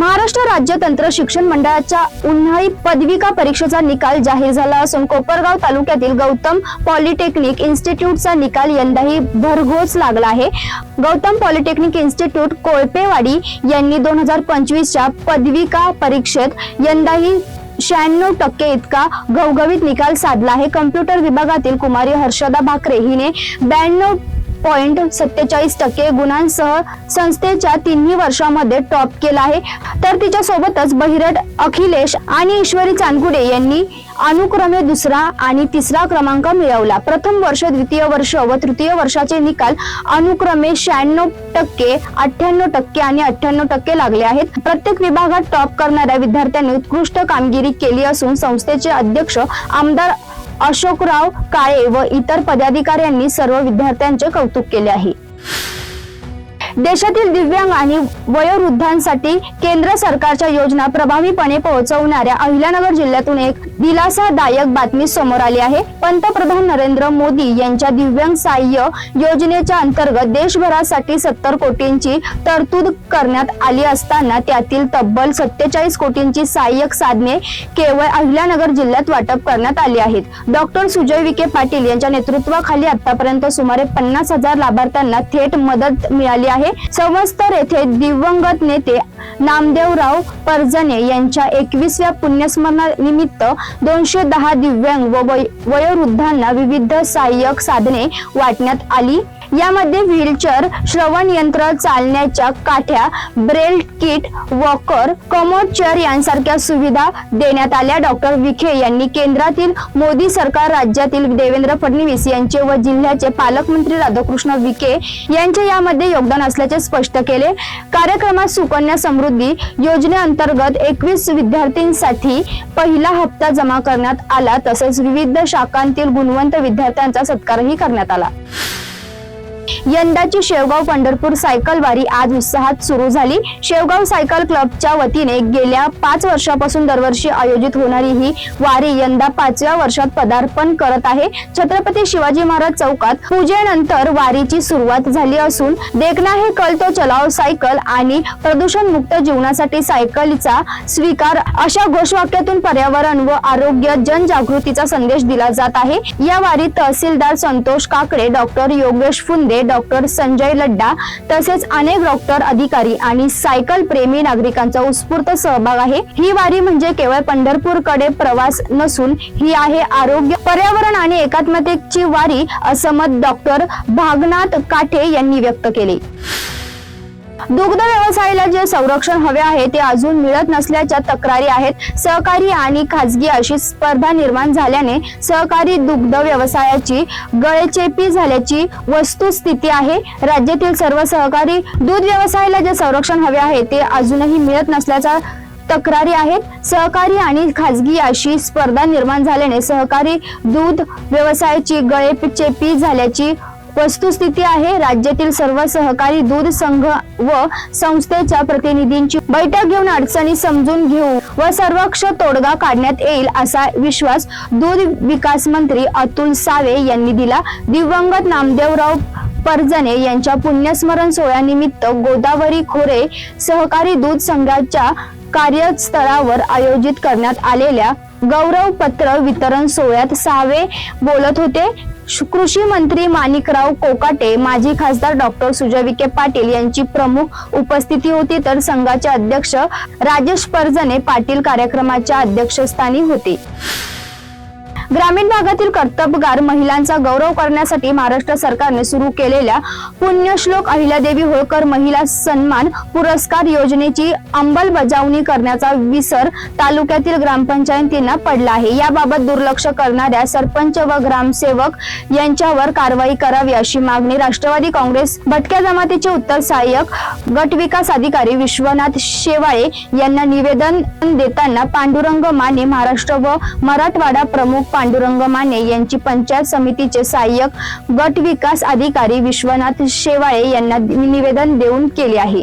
महाराष्ट्र राज्य तंत्र शिक्षण मंडळाच्या उन्हाळी पदविका परीक्षेचा निकाल जाहीर झाला असून कोपरगाव तालुक्यातील गौतम पॉलिटेक्निक इन्स्टिट्यूटचा निकाल यंदाही भरघोस लागला आहे. गौतम पॉलिटेक्निक इन्स्टिट्यूट कोळपेवाडी यांनी दोन हजार पंचवीसच्या पदविका परीक्षेत यंदाही शहाण्णव टक्के इतका घवघवीत निकाल साधला आहे. कम्प्युटर विभागातील कुमारी हर्षदा भाकरे हिने ब्याण्णव पॉइंट सत्तेचाळीस टक्के गुणांसह संस्थेच्या तिन्ही वर्षामध्ये टॉप केला आहे. तर तिच्या सोबतच बहिरट अखिलेश आणि ईश्वरी चानकुडे यांनी अनुक्रमे दुसरा आणि तिसरा क्रमांक मिळवला. प्रथम वर्ष द्वितीय वर्ष व तृतीय वर्षाचे निकाल अनुक्रमे शहाण्णव टक्के अठ्ठ्याण्णव टक्के आणि अठ्ठ्याण्णव टक्के लागले आहेत. प्रत्येक विभागात टॉप करणाऱ्या विद्यार्थ्यांनी उत्कृष्ट कामगिरी केली असून संस्थेचे अध्यक्ष आमदार अशोकराव काळे व इतर पदाधिकाऱ्यांनी सर्व विद्यार्थ्यांचे कौतुक केले आहे. देशातील दिव्यांग आणि वयोवृद्धांसाठी केंद्र सरकारच्या योजना प्रभावीपणे पोहोचवणाऱ्या अहिल्यानगर जिल्ह्यातून एक दिलासादायक बातमी समोर आली आहे. पंतप्रधान नरेंद्र मोदी यांच्या दिव्यांग सहाय्य योजनेच्या अंतर्गत देशभरासाठी सत्तर कोटींची तरतूद करण्यात आली असताना त्यातील तब्बल सत्तेचाळीस कोटींची सहाय्यक साधने केवळ अहिल्यानगर जिल्ह्यात वाटप करण्यात आली आहेत. डॉक्टर सुजय विखे पाटील यांच्या नेतृत्वाखाली आतापर्यंत सुमारे पन्नास हजार लाभार्थ्यांना थेट मदत मिळाली आहे. समस्तर येथे दिवंगत नेते नामदेवराव परजणे यांच्या एकवीसव्या पुण्यस्मरणानिमित्त दोनशे दहा दिव्यांग व वयोवृद्धांना विविध सहाय्यक साधने वाटण्यात आली. यामध्ये व्हीलचेअर श्रवण यंत्र चालण्याच्या काठ्या Braille kit walker commode chair यांसारख्या सुविधा देण्यात आल्या. डॉक्टर विखे यांनी केंद्रातील मोदी सरकार राज्यातील देवेंद्र फडणवीस यांचे व जिल्ह्याचे पालकमंत्री राधाकृष्ण विखे यांचे यामध्ये योगदान असल्याचे स्पष्ट केले. कार्यक्रमात सुकन्या समृद्धी योजनेअंतर्गत एकवीस विद्यार्थ्यांसाठी पहिला हप्ता जमा करण्यात आला तसेच विविध शाखांतील गुणवंत विद्यार्थ्यांचा सत्कारही करण्यात आला. यंदाची शेवगाव पंढरपूर सायकल वारी आज उत्साहात सुरू झाली. शेवगाव सायकल क्लबच्या वतीने गेल्या पाच वर्षापासून दरवर्षी आयोजित होणारी ही वारी यंदा पाचव्या वर्षात पदार्पण करत आहे. छत्रपती शिवाजी महाराज चौकात पूजेनंतर वारीची सुरुवात झाली असून देखना हे कल तो चलाव सायकल आणि प्रदूषण मुक्त जीवनासाठी सायकलचा स्वीकार अशा घोषवाक्यातून पर्यावरण व आरोग्य जनजागृतीचा संदेश दिला जात आहे. या वारीत तहसीलदार संतोष काकडे डॉक्टर योगेश फुंदे डॉक्टर संजय लड्डा तसेच अनेक डॉक्टर अधिकारी आणि सायकल प्रेमी नागरिकांचा उत्स्फूर्त सहभाग आहे. ही वारी म्हणजे केवळ पंढरपूरकडे प्रवास नसून ही आहे आरोग्य पर्यावरण आणि एकात्मतेची वारी असं मत डॉक्टर भागनाथ काठे यांनी व्यक्त केले. दुग्ध व्यवसायाला जे संरक्षण हवे आहे ते अजून मिळत नसल्याच्या तक्रारी आहेत. सहकारी आणि खाजगी अशी स्पर्धा निर्माण झाल्याने सहकारी दुग्ध व्यवसायाची गळेचेपी झाल्याची वस्तुस्थिती आहे. राज्यातील सर्व सहकारी दूध व्यवसायाला जे संरक्षण हवे आहे ते अजूनही मिळत नसल्याचा तक्रारी आहेत. सहकारी आणि खाजगी अशी स्पर्धा निर्माण झाल्याने सहकारी दूध व्यवसायाची गळेचेपी झाल्याची वस्तुस्थिती आहे. राज्यातील सर्व सहकारी दूध संघ व संस्थेच्या प्रतिनिधींची बैठक घेऊन अडचणी समजून घेऊ व सर्वक्ष तोडगा काढण्यात येईल असा विश्वास दूध विकास मंत्री अतुल सावे यांनी दिला. दिवंगत नामदेवराव परजणे यांच्या पुण्यस्मरण सोहळ्यानिमित्त गोदावरी खोरे सहकारी दूध संघाच्या कार्यस्थळावर आयोजित करण्यात आलेल्या गौरव पत्र वितरण सोहळ्यात सावे बोलत होते. कृषी मंत्री माणिकराव कोकाटे माजी खासदार डॉक्टर सुजय विखे पाटील यांची प्रमुख उपस्थिती होती तर संघाचे अध्यक्ष राजेश परजने पाटील कार्यक्रमाच्या अध्यक्षस्थानी होते. ग्रामीण भागातील कर्तबगार महिलांचा गौरव करण्यासाठी महाराष्ट्र सरकारने सुरू केलेल्या पुण्यश्लोक अहिल्यादेवी होळकर महिला सन्मान पुरस्कार योजनेची अंमलबजावणी करण्याचा विसर तालुक्यातील ग्रामपंचायतींना पडला आहे. याबाबत दुर्लक्ष करणाऱ्या सरपंच व ग्रामसेवक यांच्यावर कारवाई करावी अशी मागणी राष्ट्रवादी काँग्रेस भटक्या जमातीचे उत्तर सहाय्यक गट विकास अधिकारी विश्वनाथ शेवाळे यांना निवेदन देताना पांडुरंग माने महाराष्ट्र व मराठवाडा प्रमुख पांडुरंग माने यांची पंचायत समितीचे सहाय्यक गट विकास अधिकारी विश्वनाथ शेवाळे यांना निवेदन देऊन केले आहे.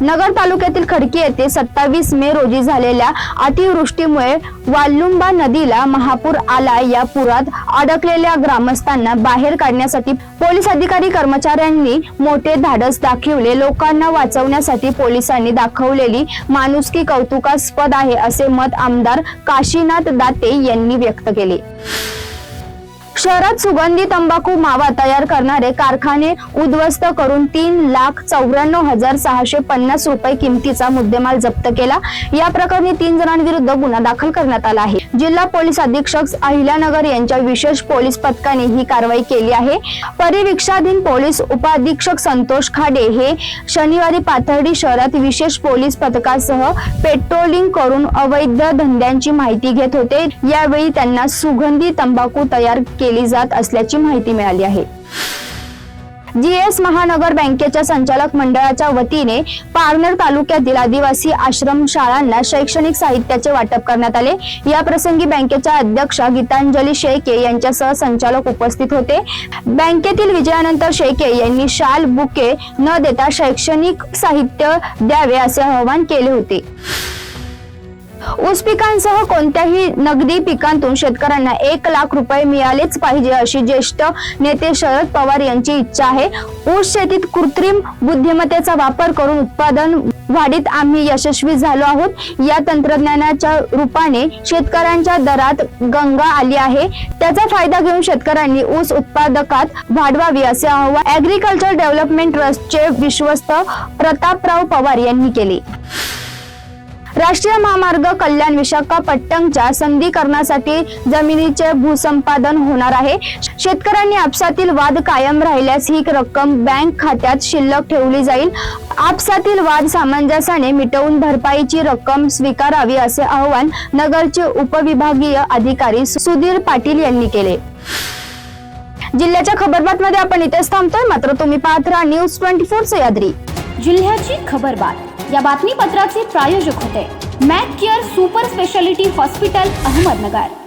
नगर तालुक्यातील खडकी येथे सत्तावीस मे रोजी झालेल्या अतिवृष्टीमुळे वाल्लुंबा नदीला महापूर आला. या पुरात अडकलेल्या ग्रामस्थांना बाहेर काढण्यासाठी पोलीस अधिकारी कर्मचाऱ्यांनी मोठे धाडस दाखवले. लोकांना वाचवण्यासाठी पोलिसांनी दाखवलेली माणुसकी कौतुकास्पद आहे असे मत आमदार काशीनाथ दाते यांनी व्यक्त केले. शहरात सुगंधी तंबाखू मावा तयार करणारे कारखाने उद्ध्वस्त करून तीन लाख चौऱ्याण्णव हजार सहाशे पन्नास रुपये किमतीचा मुद्देमाल जप्त केला. या प्रकरणी तीन जणांविरुद्ध गुन्हा दाखल करण्यात आला आहे. जिल्हा पोलीस अधीक्षक अहिल्यानगर यांच्या विशेष पोलीस पथकाने ही कारवाई केली आहे. परिवीक्षाधीन पोलीस उपाधीक्षक संतोष खाडे हे शनिवारी पाथर्डी शहरात विशेष पोलीस पथकासह पेट्रोलिंग करून अवैध धंद्यांची माहिती घेत होते. यावेळी त्यांना सुगंधी तंबाखू तयार केली केली जात असल्याची माहिती मिळाली आहे. जीएस महानगर बँकेच्या संचालक मंडळाच्या वतीने पारनेर तालुक्यातील आदिवासी आश्रम शाळांना शैक्षणिक साहित्याचे वाटप करण्यात आले. या प्रसंगी बँकेच्या अध्यक्षा गीतांजली शेळके यांच्यासह संचालक उपस्थित होते. बँकेतील विजयानंतर शेळके यांनी शाल बुके न देता शैक्षणिक साहित्य द्यावे असे आवाहन केले होते. ऊस पिकांसह कोणत्याही नगदी पिकांतून शेतकऱ्यांना एक लाख रुपये मिळालेच पाहिजे अशी ज्येष्ठ नेते शरद पवार यांची इच्छा आहे. ऊस शेतीत कृत्रिम बुद्धिमत्तेचा वापर करून उत्पादन वाढीत आम्ही यशस्वी झालो आहोत. या तंत्रज्ञानाच्या रूपाने शेतकऱ्यांच्या दरात गंगा आली आहे. त्याचा फायदा घेऊन शेतकऱ्यांनी ऊस उत्पादकात वाढवावी असे आवाहन ऍग्रिकल्चर डेव्हलपमेंट ट्रस्टचे विश्वस्त प्रतापराव पवार यांनी केले. राष्ट्रीय महामार्ग कल्याण विशाखापट्टणच्या संधीकरणासाठी जमिनीचे भूसंपादन होणार आहे. शेतकऱ्यांनी आपसातील वाद कायम राहिल्यास ही रक्कम बँक खात्यात शिल्लक ठेवली जाईल. आपसातील वाद सामंजस्याने मिटवून भरपाईची रक्कम स्वीकारावी असे आवाहन नगरचे उपविभागीय अधिकारी सुधीर पाटील यांनी केले. जिल्ह्याच्या खबरबातमध्ये आपण इथेच थांबतोय. मात्र तुम्ही पाहत राहा न्यूज ट्वेंटी फोर सह्याद्री जिल्ह्याची खबरबात. या बातमीपत्राचे प्रायोजक होते. Mac care super speciality hospital Ahmednagar.